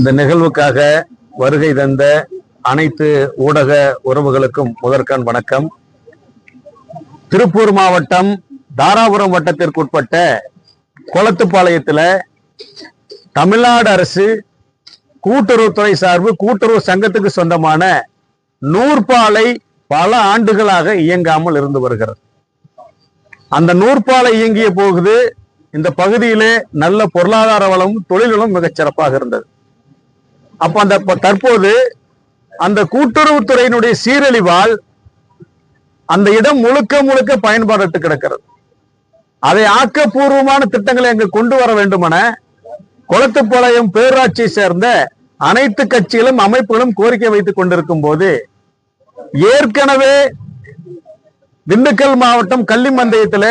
இந்த நிகழ்வுக்காக வருகை தந்த அனைத்து ஊடக உறவுகளுக்கும் முதற்கண் வணக்கம். திருப்பூர் மாவட்டம் தாராபுரம் வட்டத்திற்குட்பட்ட குளத்துப்பாளையத்தில் தமிழ்நாடு அரசு கூட்டுறவுத்துறை சார்பு கூட்டுறவு சங்கத்துக்கு சொந்தமான நூற்பாலை பல ஆண்டுகளாக இயங்காமல் இருந்து வருகிறது. அந்த நூற்பாலை இயங்கிய போகுது இந்த பகுதியிலே நல்ல பொருளாதார வளமும் தொழில்களும் மிகச் சிறப்பாக இருந்தது. அப்ப அந்த தற்போது அந்த கூட்டுறவுத்துறையினுடைய சீரழிவால் அந்த இடம் முழுக்க முழுக்க பயன்பாடு கிடக்கிறது. அதை ஆக்கப்பூர்வமான திட்டங்களை அங்கு கொண்டு வர வேண்டுமென குளத்துப்பாளையம் பேராட்சியை சேர்ந்த அனைத்து கட்சிகளும் அமைப்புகளும் கோரிக்கை வைத்துக் கொண்டிருக்கும் போது ஏற்கனவே திண்டுக்கல் மாவட்டம் கள்ளிமந்தயத்தில்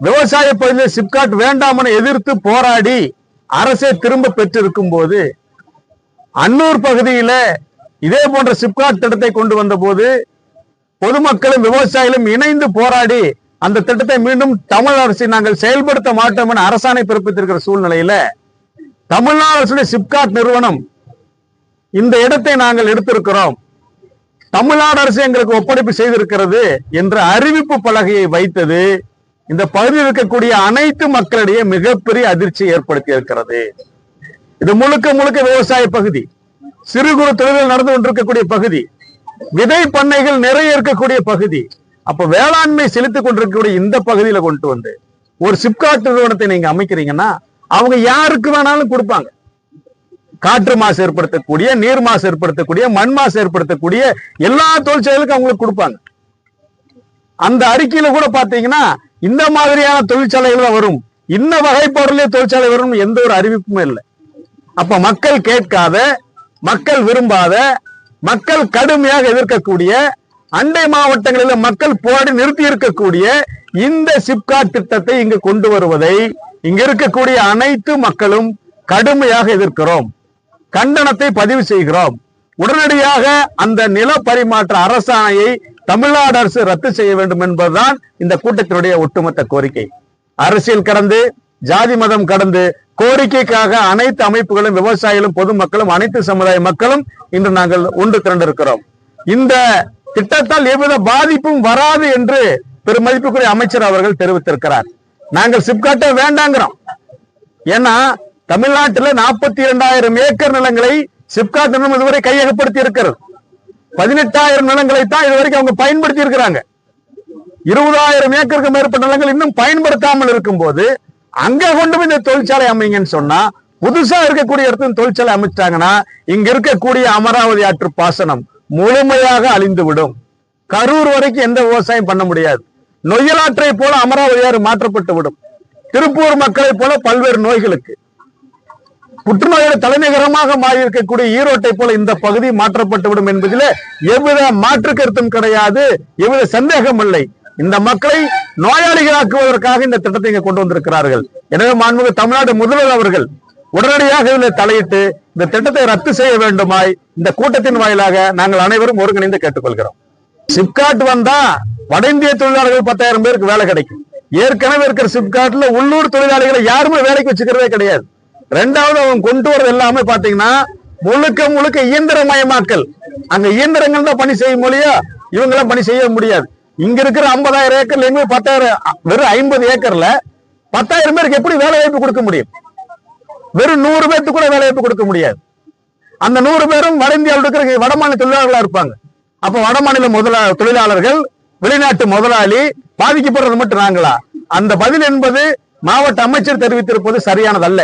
விவசாய பகுதியில் சிப்காட் வேண்டாம் என எதிர்த்து போராடி அரசே திரும்ப பெற்றிருக்கும் போது அன்னூர் பகுதியில இதே போன்ற சிப்காட் திட்டத்தை கொண்டு வந்த போது பொதுமக்களும் விவசாயிகளும் இணைந்து போராடி அந்த திட்டத்தை மீண்டும் தமிழ் அரசை நாங்கள் செயல்படுத்த மாட்டோம் என அரசாணை பிறப்பித்திருக்கிற சூழ்நிலையில தமிழ்நாடு அரசுடைய சிப்காட் நிறுவனம் இந்த இடத்தை நாங்கள் எடுத்திருக்கிறோம். தமிழ்நாடு அரசு எங்களுக்கு ஒப்படைப்பு செய்திருக்கிறது என்ற அறிவிப்பு பலகையை வைத்தது. இந்த பகுதியில் இருக்கக்கூடிய அனைத்து மக்களிடையே மிகப்பெரிய அதிர்ச்சி ஏற்படுத்தி இருக்கிறது. இது முழுக்க முழுக்க விவசாய பகுதி. சிறு குறு தொழில்கள் நடந்து கொண்டிருக்கக்கூடிய பகுதி. விதை பண்ணைகள் நிறைய இருக்கக்கூடிய பகுதி. அப்ப வேளாண்மை செலுத்திக் கொண்டிருக்கக்கூடிய இந்த பகுதியில கொண்டு வந்து ஒரு சிப்காட் நிறுவனத்தை நீங்க அமைக்கிறீங்கன்னா அவங்க யாருக்கு வேணாலும் கொடுப்பாங்க. காற்று மாசு ஏற்படுத்தக்கூடிய நீர் மாசு ஏற்படுத்தக்கூடிய மண் மாசு ஏற்படுத்தக்கூடிய எல்லா தொழிற்சாலைகளுக்கும் அவங்களுக்கு கொடுப்பாங்க. அந்த அறிக்கையில கூட பாத்தீங்கன்னா இந்த மாதிரியான தொழிற்சாலைகள் தான் வரும். இந்த வகைப்பாடுலயே தொழிற்சாலை வரும் எந்த ஒரு அறிவிப்புமே இல்லை. அப்ப மக்கள் கேட்காத மக்கள் விரும்பாத மக்கள் கடுமையாக எதிர்க்கக்கூடிய அண்டை மாவட்டங்களில் மக்கள் போராடி நிறுத்தி இருக்கக்கூடிய இந்த சிப்காட் திட்டத்தை இங்கு கொண்டு வருவதை இங்க இருக்கக்கூடிய அனைத்து மக்களும் கடுமையாக எதிர்க்கிறோம். கண்டனத்தை பதிவு செய்கிறோம். உடனடியாக அந்த நில பரிமாற்ற அரசாணையை தமிழ்நாடு அரசு ரத்து செய்ய வேண்டும் என்பதுதான் இந்த கூட்டத்தினுடைய ஒட்டுமொத்த கோரிக்கை. அரசியல் கடந்து ஜாதி மதம் கடந்து கோரிக்கைக்காக அனைத்து அமைப்புகளும் விவசாயிகளும் பொதுமக்களும் அனைத்து சமுதாய மக்களும் இன்று நாங்கள் ஒன்று திரண்டிருக்கிறோம். இந்த திட்டத்தால் எவ்வித பாதிப்பும் வராது என்று பெருமதிப்புக்குரிய அமைச்சர் அவர்கள் தெரிவித்திருக்கிறார். நாங்கள் சிப்காட்டை வேண்டாங்கிறோம். ஏன்னா தமிழ்நாட்டில் நாற்பத்தி இரண்டாயிரம் ஏக்கர் நிலங்களை சிப்காட் நிலம் இதுவரை கையகப்படுத்தி இருக்கிறது பதினெட்டாயிரம் நிலங்களை தான் இதுவரைக்கும் அவங்க பயன்படுத்தி இருக்கிறாங்க இருபதாயிரம் ஏக்கருக்கு மேற்பட்ட நிலங்கள் இன்னும் பயன்படுத்தாமல் இருக்கும்போது அங்க கொண்டு போய் இந்த தொழிற்சாலை அமைங்கன்னு சொன்னா புதுசா இருக்கக்கூடிய இடத்துல தொழிற்சாலை அமைச்சிட்டாங்கன்னா இங்க இருக்கக்கூடிய அமராவதி ஆற்று பாசனம் முழுமையாக அழிந்து விடும் கரூர் வரைக்கும் எந்த விவசாயம் பண்ண முடியாது. நொய்யலாற்றை போல அமராவதி ஆறு மாற்றப்பட்டு விடும். திருப்பூர் மக்களை போல பல்வேறு நோய்களுக்கு. புற்றுநோயோட தலைநகரமாக மாறி இருக்கக்கூடிய ஈரோட்டை போல இந்த பகுதி மாற்றப்பட்டு விடும் என்பதில் எவ்வித மாற்று கருத்தும் கிடையாது எவ்வித சந்தேகம் இல்லை. இந்த மக்களை நோயாளிகளாக்குவதற்காக இந்த திட்டத்தை இங்க கொண்டு வந்திருக்கிறார்கள். எனவே மாண்புமிகு தமிழ்நாடு முதல்வர் அவர்கள் உடனடியாக இதில் தலையிட்டு இந்த திட்டத்தை ரத்து செய்ய வேண்டுமாய் இந்த கூட்டத்தின் வாயிலாக நாங்கள் அனைவரும் ஒருங்கிணைந்து கேட்டுக்கொள்கிறோம். சிப்காட் வந்தா வட இந்திய தொழிலாளர்கள் பத்தாயிரம் பேருக்கு வேலை கிடைக்கும். ஏற்கனவே இருக்கிற சிப்காட்ல உள்ளூர் தொழிலாளிகளை யாருமே வேலைக்கு வச்சுக்கிறதே கிடையாது. ரெண்டாவது அவங்க கொண்டு வரது எல்லாமே பாத்தீங்கன்னா முழுக்க முழுக்க இயந்திரமயமாக்கல். அங்க இயந்திரங்கள் தான் பணி செய்யும் மொழியா இவங்களாம் பணி செய்ய முடியாது. இங்க இருக்கிற ஐம்பதாயிரம் ஏக்கர்ல எங்க பத்தாயிரம் வெறும் ஐம்பது ஏக்கர்ல பத்தாயிரம் பேருக்கு எப்படி வேலை வாய்ப்பு கொடுக்க முடியும்? வெறும் நூறு பேருக்கு கூட வேலை வாய்ப்பு கொடுக்க முடியாது. அந்த நூறு பேரும் வட இந்தியாவில் இருக்கிற வடமாநில தொழிலாளர்களா இருப்பாங்க. அப்ப வடமாநில முதலா தொழிலாளர்கள் வெளிநாட்டு முதலாளி பாதிக்கப்படுறது மட்டும் நாங்களா? அந்த பதில் என்பது மாவட்ட அமைச்சர் தெரிவித்திருப்பது சரியானதல்ல.